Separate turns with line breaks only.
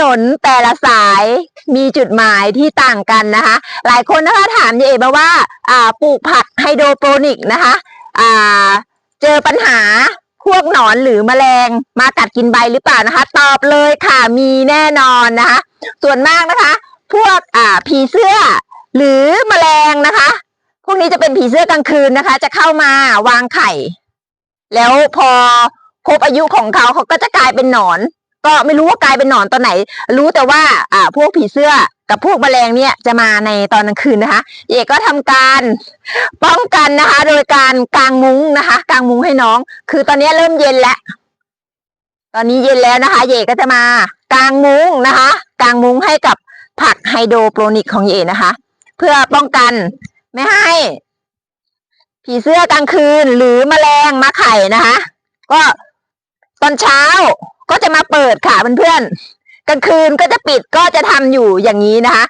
นนแต่ละสายมีจุดหมายที่ต่างกันนะคะ หลายคนนะคะถามยายเอ๋มาว่าปลูกผักไฮโดรโปรนิกนะคะเจอปัญหาพวกหนอนหรือแมลงมากัดกินใบหรือเปล่านะคะ ตอบเลยค่ะมีแน่นอนนะคะ ส่วนมากนะคะ พวกอ่าผีเสื้อ หรือแมลงนะคะ พวกนี้จะเป็นผีเสื้อกลางคืนนะคะ จะเข้ามาวางไข่ แล้วพอครบอายุของเขาเขาก็จะกลายเป็นหนอน ก็ไม่รู้ว่ากลายเป็นหนอนตอนไหน รู้แต่ว่าอ่าพวกผีเสื้อกับพวกแมลงเนี่ยจะมาในตอนกลางคืนนะคะ เอกก็ทำการป้องกันนะคะ โดยการกางมุ้งนะคะกางมุ้งให้น้อง คือตอนนี้เริ่มเย็นแล้ว ตอนนี้เย็นแล้วนะคะเยก็จะมากางมุ้งนะคะกางมุ้งให้กับผักไฮโดรโปรนิกของเยนะคะ เพื่อป้องกันไม่ให้ ผีเสื้อกลางคืนหรือแมลงมาไข่นะคะ ก็ตอนเช้า ก็จะมาเปิดค่ะเพื่อนๆกลางคืนก็จะปิดก็จะทำอยู่อย่างนี้นะคะ